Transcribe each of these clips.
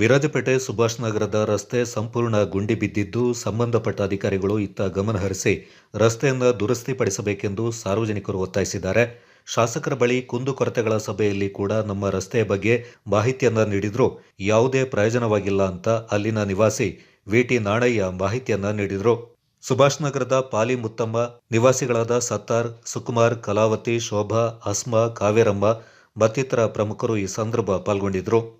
ವಿರಾಜಪೇಟೆ ಸುಭಾಷ್ ನಗರದ ರಸ್ತೆ ಸಂಪೂರ್ಣ ಗುಂಡಿ ಬಿದ್ದಿದ್ದು ಸಂಬಂಧಪಟ್ಟ ಅಧಿಕಾರಿಗಳು ಇತ್ತ ಗಮನಹರಿಸಿ ರಸ್ತೆಯನ್ನು ದುರಸ್ತಿಪಡಿಸಬೇಕೆಂದು ಸಾರ್ವಜನಿಕರು ಒತ್ತಾಯಿಸಿದ್ದಾರೆ. ಶಾಸಕರ ಬಳಿ ಕುಂದುಕೊರತೆಗಳ ಸಭೆಯಲ್ಲಿ ಕೂಡ ನಮ್ಮ ರಸ್ತೆಯ ಬಗ್ಗೆ ಮಾಹಿತಿಯನ್ನ ನೀಡಿದರೂ. ಯಾವುದೇ ಪ್ರಯೋಜನವಾಗಿಲ್ಲ ಅಂತ ಅಲ್ಲಿನ ನಿವಾಸಿ ವಿಟಿ ನಾಣಯ್ಯ ಮಾಹಿತಿಯನ್ನು ನೀಡಿದರು. ಸುಭಾಷ್ ನಗರದ ಪಾಲಿ ಮುತ್ತಮ್ಮ, ನಿವಾಸಿಗಳಾದ ಸತ್ತಾರ್, ಸುಕುಮಾರ್, ಕಲಾವತಿ, ಶೋಭಾ, ಅಸ್ಮಾ, ಕಾವೇರಮ್ಮ ಮತ್ತಿತರ ಪ್ರಮುಖರು ಈ ಸಂದರ್ಭ ಪಾಲ್ಗೊಂಡಿದ್ರು.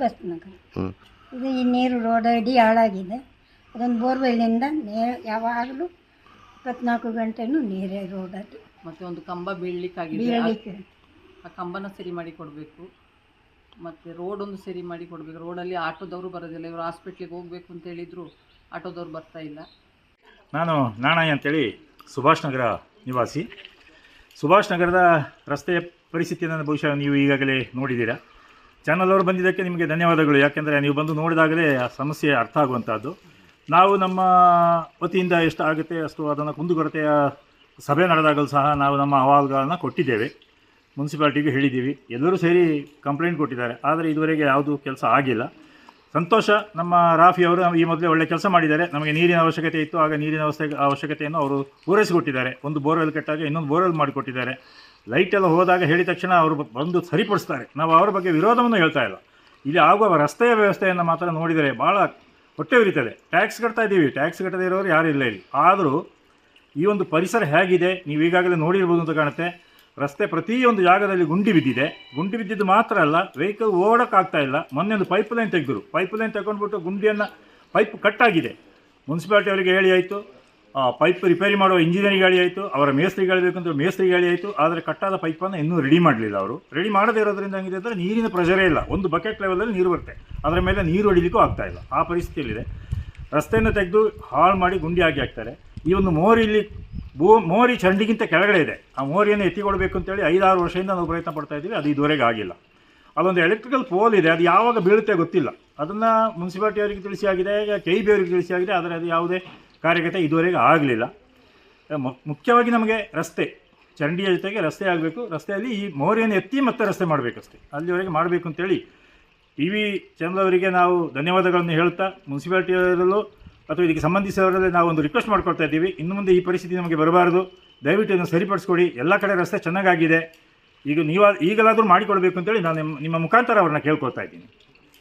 ಸುಭಾಷ್ ನಗರ ಇದು ಈ ನೀರು ರೋಡ್ ಅಡಿ ಹಾಳಾಗಿದೆ. ಅದೊಂದು ಬೋರ್ವೆಲ್ನಿಂದ ನೇ ಯಾವಾಗಲೂ ಇಪ್ಪತ್ನಾಲ್ಕು ಗಂಟೆನೂ ನೀರೇ ರೋಡಲ್ಲಿ ಮತ್ತೆ ಒಂದು ಕಂಬ ಬೀಳಲಿಕ್ಕಾಗಿ ಬೀಳಲಿಕ್ಕೆ. ಆ ಕಂಬನ ಸರಿ ಮಾಡಿ ಕೊಡಬೇಕು. ಮತ್ತು ರೋಡ್ ಒಂದು ಸರಿ ಮಾಡಿ ಕೊಡಬೇಕು. ರೋಡಲ್ಲಿ ಆಟೋದವರು ಬರೋದಿಲ್ಲ. ಇವರು ಹಾಸ್ಪಿಟ್ಲಿಗೆ ಹೋಗ್ಬೇಕು ಅಂತ ಹೇಳಿದ್ರು. ಆಟೋದವ್ರು ಬರ್ತಾ ಇಲ್ಲ. ನಾನು ನಾಣಯ್ಯ ಅಂತೇಳಿ ಸುಭಾಷ್ ನಗರ ನಿವಾಸಿ. ಸುಭಾಷ್ ನಗರದ ರಸ್ತೆಯ ಪರಿಸ್ಥಿತಿಯನ್ನು ಬಹುಶಃ ನೀವು ಈಗಾಗಲೇ ನೋಡಿದ್ದೀರಾ. ಚಾನಲ್ ಅವರು ಬಂದಿದ್ದಕ್ಕೆ ನಿಮಗೆ ಧನ್ಯವಾದಗಳು. ಯಾಕೆಂದರೆ ನೀವು ಬಂದು ನೋಡಿದಾಗಲೇ ಆ ಸಮಸ್ಯೆ ಅರ್ಥ ಆಗುವಂಥದ್ದು. ನಾವು ನಮ್ಮ ವತಿಯಿಂದ ಎಷ್ಟು ಆಗುತ್ತೆ, ಅಷ್ಟು ಅದನ್ನು ಕುಂದುಕೊರತೆಯ ಸಭೆ ನಡೆದಾಗಲೂ ಸಹ ನಾವು ನಮ್ಮ ಅಹವಾಲುಗಳನ್ನು ಕೊಟ್ಟಿದ್ದೇವೆ. ಮುನ್ಸಿಪಾಲ್ಟಿಗೂ ಹೇಳಿದ್ದೀವಿ. ಎಲ್ಲರೂ ಸೇರಿ ಕಂಪ್ಲೇಂಟ್ ಕೊಟ್ಟಿದ್ದಾರೆ. ಆದರೆ ಇದುವರೆಗೆ ಯಾವುದೂ ಕೆಲಸ ಆಗಿಲ್ಲ. ಸಂತೋಷ. ನಮ್ಮ ರಾಫಿ ಅವರು ಈ ಮೊದಲೇ ಒಳ್ಳೆ ಕೆಲಸ ಮಾಡಿದ್ದಾರೆ. ನಮಗೆ ನೀರಿನ ಅವಶ್ಯಕತೆ ಇತ್ತು. ಆಗ ನೀರಿನ ಅವಶ್ಯ ಅವಶ್ಯಕತೆಯನ್ನು ಅವರು ಪೂರೈಸಿಕೊಟ್ಟಿದ್ದಾರೆ ಒಂದು ಬೋರ್ವೆಲ್ ಕಟ್ಟಾಗ ಇನ್ನೊಂದು ಬೋರ್ವೆಲ್ ಮಾಡಿಕೊಟ್ಟಿದ್ದಾರೆ. ಲೈಟ್ ಎಲ್ಲ ಹೋದಾಗ ಹೇಳಿದ ತಕ್ಷಣ ಅವರು ಬಂದು ಸರಿಪಡಿಸ್ತಾರೆ. ನಾವು ಅವರ ಬಗ್ಗೆ ವಿರೋಧವನ್ನು ಹೇಳ್ತಾ ಇಲ್ಲ. ಇಲ್ಲಿ ಆಗುವ ರಸ್ತೆಯ ವ್ಯವಸ್ಥೆಯನ್ನು ಮಾತ್ರ ನೋಡಿದರೆ ಭಾಳ ಹೊಟ್ಟೆ ಉರಿತದೆ. ಟ್ಯಾಕ್ಸ್ ಕಟ್ತಾ ಇದ್ದೀವಿ. ಟ್ಯಾಕ್ಸ್ ಕಟ್ಟದೇ ಇರೋರು ಯಾರೂ ಇಲ್ಲ ಇಲ್ಲಿ. ಆದರೂ ಈ ಒಂದು ಪರಿಸರ ಹೇಗಿದೆ? ನೀವು ಈಗಾಗಲೇ ನೋಡಿರ್ಬೋದು ಅಂತ ಕಾಣುತ್ತೆ. ರಸ್ತೆ ಪ್ರತಿಯೊಂದು ಜಾಗದಲ್ಲಿ ಗುಂಡಿ ಬಿದ್ದಿದೆ. ಗುಂಡಿ ಬಿದ್ದಿದ್ದು ಮಾತ್ರ ಅಲ್ಲ ವೆಹಿಕಲ್ ಓಡೋಕ್ಕಾಗ್ತಾ ಇಲ್ಲ. ಮೊನ್ನೆ ಒಂದು ಪೈಪ್ ಲೈನ್ ತೆಗೆದ್ರು. ಪೈಪ್ ಲೈನ್ ತಗೊಂಡ್ಬಿಟ್ಟು ಗುಂಡಿಯನ್ನು ಪೈಪ್ ಕಟ್ಟಾಗಿದೆ. ಮುನ್ಸಿಪಾಲ್ಟಿ ಅವರಿಗೆ ಹೇಳಿ ಆಯಿತು. ಪೈಪ್ ರಿಪೇರಿ ಮಾಡುವ ಇಂಜಿನಿಯರಿಗೆ ಹೇಳಿ ಆಯಿತು. ಅವರ ಮೇಸ್ತ್ರಿಗೆ ಹೇಳಬೇಕು ಅಂತ ಮೇಸ್ತ್ರಿಗೆ ಹೇಳಿ ಆಯಿತು. ಆದರೆ ಕಟ್ಟಾದ ಪೈಪನ್ನು ಇನ್ನೂ ರೆಡಿ ಮಾಡಲಿಲ್ಲ ಅವರು. ರೆಡಿ ಮಾಡದೇ ಇರೋದ್ರಿಂದ ಹೆಂಗಿದೆ ಅಂದರೆ ನೀರಿನ ಪ್ರೆಷರೇ ಇಲ್ಲ. ಒಂದು ಬಕೆಟ್ ಲೆವೆಲಲ್ಲಿ ನೀರು ಬರುತ್ತೆ. ಅದರ ಮೇಲೆ ನೀರು ಹೊಡಿಲಿಕ್ಕೂ ಆಗ್ತಾ ಇಲ್ಲ. ಆ ಪರಿಸ್ಥಿತಿಯಲ್ಲಿದೆ. ರಸ್ತೆಯನ್ನು ತೆಗೆದು ಹಾಳು ಮಾಡಿ ಗುಂಡಿ ಹಾಕಿ ಹಾಕ್ತಾರೆ. ಈ ಒಂದು ಮೋರಿ ಇಲ್ಲಿ ಭೂ, ಮೋರಿ ಚರಂಡಿಗಿಂತ ಕೆಳಗಡೆ ಇದೆ. ಆ ಮೋರಿಯನ್ನು ಎತ್ತಿಕೊಳ್ಬೇಕು ಅಂತೇಳಿ ಐದಾರು ವರ್ಷದಿಂದ ನಾವು ಪ್ರಯತ್ನ ಪಡ್ತಾ ಇದ್ದೀವಿ. ಅದು ಇದುವರೆಗೆ ಆಗಿಲ್ಲ. ಅಲ್ಲೊಂದು ಎಲೆಕ್ಟ್ರಿಕಲ್ ಪೋಲ್ ಇದೆ. ಅದು ಯಾವಾಗ ಬೀಳುತ್ತೆ ಗೊತ್ತಿಲ್ಲ. ಅದನ್ನು ಮುನ್ಸಿಪಾಲ್ಟಿ ಅವರಿಗೆ ತಿಳಿಸಿ ಆಗಿದೆ ಕೆ ಬಿ ಅವರಿಗೆ ತಿಳಿಸಿ ಆಗಿದೆ. ಆದರೆ ಅದು ಯಾವುದೇ ಕಾರ್ಯಗತ ಇದುವರೆಗೆ ಆಗಲಿಲ್ಲ. ಮುಖ್ಯವಾಗಿ ನಮಗೆ ರಸ್ತೆ ಚರಂಡಿಯ ಜೊತೆಗೆ ರಸ್ತೆ ಆಗಬೇಕು. ರಸ್ತೆಯಲ್ಲಿ ಈ ಮೋರಿಯನ್ನು ಎತ್ತಿ ಮತ್ತೆ ರಸ್ತೆ ಮಾಡಬೇಕಷ್ಟೇ. ಅಲ್ಲಿವರೆಗೆ ಮಾಡಬೇಕು ಅಂತೇಳಿ ಟಿ ವಿ ಚಾನಲ್ ಅವರಿಗೆ ನಾವು ಧನ್ಯವಾದಗಳನ್ನು ಹೇಳ್ತಾ ಮುನ್ಸಿಪಾಲ್ಟಿಯವರಲ್ಲೂ ಅಥವಾ ಇದಕ್ಕೆ ಸಂಬಂಧಿಸಿದವರಲ್ಲಿ ನಾವು ಒಂದು ರಿಕ್ವೆಸ್ಟ್ ಮಾಡ್ಕೊಳ್ತಾ ಇದ್ದೀವಿ. ಇನ್ನು ಮುಂದೆ ಈ ಪರಿಸ್ಥಿತಿ ನಮಗೆ ಬರಬಾರದು. ದಯವಿಟ್ಟು ಇದನ್ನು ಸರಿಪಡಿಸ್ಕೊಡಿ. ಎಲ್ಲ ಕಡೆ ರಸ್ತೆ ಚೆನ್ನಾಗಾಗಿದೆ. ಈಗ ನೀವು ಈಗಲಾದರೂ ಮಾಡಿಕೊಡ್ಬೇಕು ಅಂತೇಳಿ ನಾನು ನಿಮ್ಮ- ನಿಮ್ಮ ಮುಖಾಂತರ ಅವ್ರನ್ನ ಕೇಳ್ಕೊಳ್ತಾ ಇದ್ದೀನಿ.